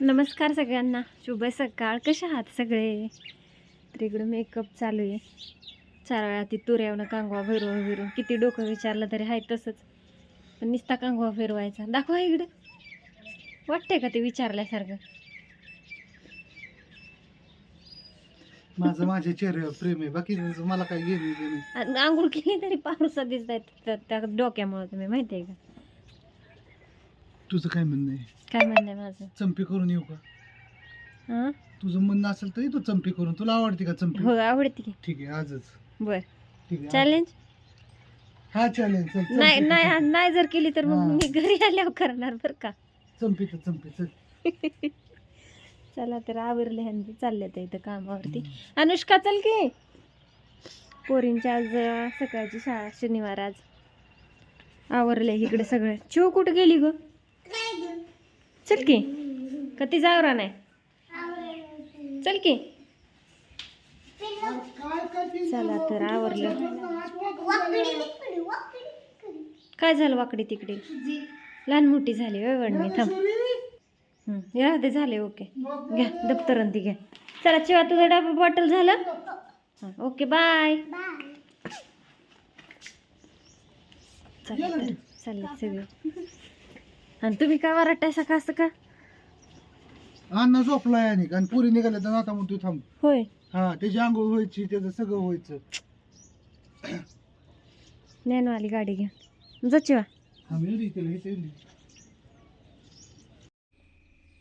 नमस्कार सगळ्यांना. शुभ सकाळ. कशा आहात सगळे? तर इकडं मेकअप चालू आहे. चार वेळा ती तुऱ्यावनं कांगवा फिरवून फिरून. किती डोकं विचारलं तरी आहे तसंच. पण निस्ता कांगवा फिरवायचा. दाखवा इकडं. वाटतंय का ते विचारल्यासारखं? माझं माझ्या चेहऱ्यावर प्रेम आहे. बाकी मला काय घेणे आंघोळ केली तरी पारुसा दिसत आहेत त्या डोक्यामुळं तुम्ही माहिती आहे का? तुझं काय म्हणणं आहे? काय म्हणणं आहे माझं? चंपी करून येऊ का? हां? तुझं म्हणणं असेल तर तू चंपी करून तुला आवडते का चंपी? हो आवडते की. ठीक आहे आजच. बर. ठीक आहे चॅलेंज हा चॅलेंज चल चंपी नाही नाही. नाही जर केली तर मग हां. मी घरी आल्यावर करणार बरं का. चंपी तर चंपी चल. चला तर आवरले ह्यांचे चालले तर इथं कामावरती. अनुष्का चल की. पोरींच्या आज अं, सकाळची शाळा शनिवार आज. आवरले इकडे सगळे. चिव कुठं गेली ग? चल की. कधी जावरा नाही चल की. चला तर आवरलं. काय झालं वाकडी तिकडे? लहान मोठी झाली होय वडणी थांब. या ते झाले ओके. घ्या दप्तर ती घ्या. चला चिवा तुझं डबा बॉटल झालं? Okay bye. चला चालेल सगळे. आणि तुम्ही का वरटायसा का असं का अण्णा झोपलाय आणि आणि पुरी निघाले तर आता म्हणतो थांब. होय. हा त्याची आंघोळ व्हायची त्याचं सगळं व्हायचं. नॅनोवाली गाडी घ्या. जा चिवा. हा मिळली त्याला मिळली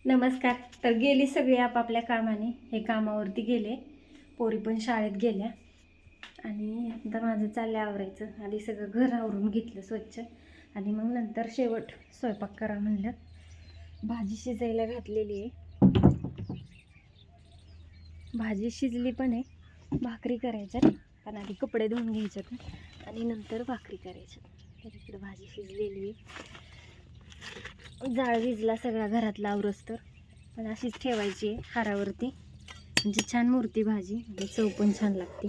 नमस्कार. तर गेली सगळी आपापल्या कामाने. हे कामावरती गेले. पोरी पण शाळेत गेल्या. आणि आता माझं चाललं आवरायचं. आधी सगळं घर आवरून घेतलं स्वच्छ. आणि मग नंतर शेवट स्वयंपाक करा म्हणलं. भाजी शिजायला घातलेली आहे. भाजी शिजली पण आहे. भाकरी करायच्यात. पण आधी कपडे धुवून घ्यायच्यात. आणि नंतर भाकरी करायच्यात. तर इकडे भाजी शिजलेली आहे. जाळ विजला सगळा घरातला आवरस तर. पण अशीच ठेवायची आहे हारावरती. म्हणजे छान मूर्ती भाजी. म्हणजे चव पण छान लागते.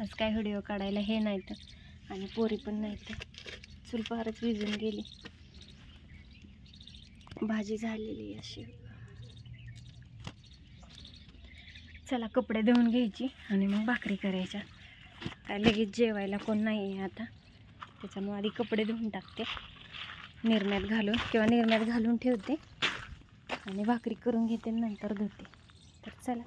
आज काय व्हिडिओ काढायला हे नाही तर. आणि पोरी पण नाही तर. चूल फारच विजून गेली. भाजी झालेली अशी. चला कपडे धुवून घ्यायची आणि मग भाकरी करायच्या. काय लगेच जेवायला कोण नाही आहे आता. त्याच्यामुळे आधी कपडे धुवून टाकते. निर्म्यात घालून किंवा निर्म्यात घालून ठेवते. आणि भाकरी करून घेते नंतर धुते. तर चला.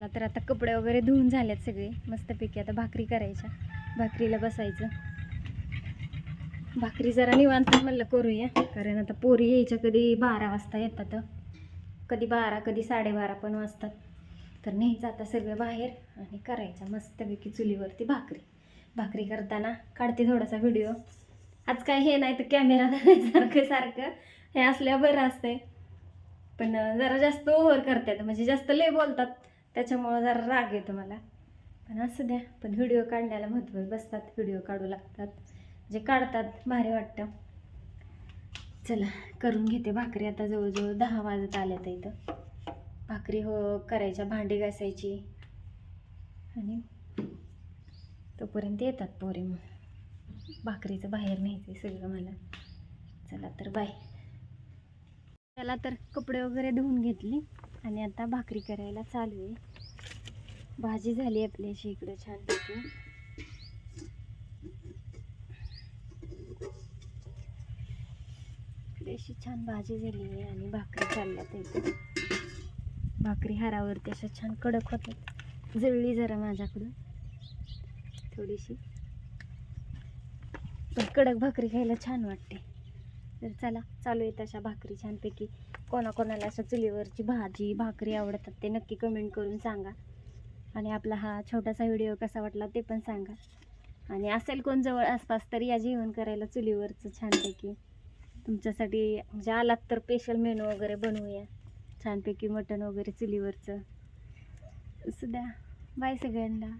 तर आता कपडे वगैरे धुवून झालेत सगळे. मस्तपैकी आता भाकरी करायच्या. भाकरीला बसायचं. भाकरी जरा निवांत म्हणलं करूया. कारण आता पोरी यायच्या कधी बारा वाजता येतात. कधी बारा कधी साडेबारा पण वाजतात. तर न्यायचं आता सगळं बाहेर आणि करायच्या मस्तपैकी चुलीवरती भाकरी. भाकरी करताना काढते थोडासा व्हिडिओ आज काय हे नाही तर कॅमेरा सारखं सारखं. हे असल्या बरं असतंय. पण जरा जास्त ओव्हर करतात. म्हणजे जास्त लय बोलतात. त्याच्यामुळं जरा राग येतो मला. पण असं द्या पण व्हिडिओ काढण्याला महत्त्व बसतात व्हिडिओ काढू लागतात. जे काढतात भारी वाटतं. चला करून घेते भाकरी. आता जवळजवळ दहा वाजत आल्यात इथं. भाकरी हो करायच्या भांडी घासायची. आणि तोपर्यंत येतात पोरी मग. भाकरीचं बाहेर न्यायचं सगळं मला. चला तर बाय. चला तर कपडे वगैरे धुवून घेतली. आणि आता भाकरी करायला चालू आहे. भाजी झाली आपली अशी इकडं छानपैकी इकडे अशी छान भाजी झाली आहे आणि भाकरी चालल्यात इथे. भाकरी हारावरती अशा छान कडक होतात. जळली जरा माझ्याकडून. थोडीशी. पण कडक भाकरी खायला छान वाटते. तर चला चालू आहे तशा भाकरी छानपैकी. कोणाकोणाला अशा चुलीवरची भाजी भाकरी आवडतात ते नक्की कमेंट करून सांगा. आणि आपला हा छोटासा व्हिडिओ कसा वाटला ते पण सांगा. आणि असेल कोण जवळ आसपास तर या जेवण करायला चुलीवरचं छानपैकी. तुमच्यासाठी म्हणजे आलात तर स्पेशल मेनू वगैरे बनवूया. छानपैकी मटण वगैरे चुलीवरचं. सुद्धा बाय सगळ्यांना.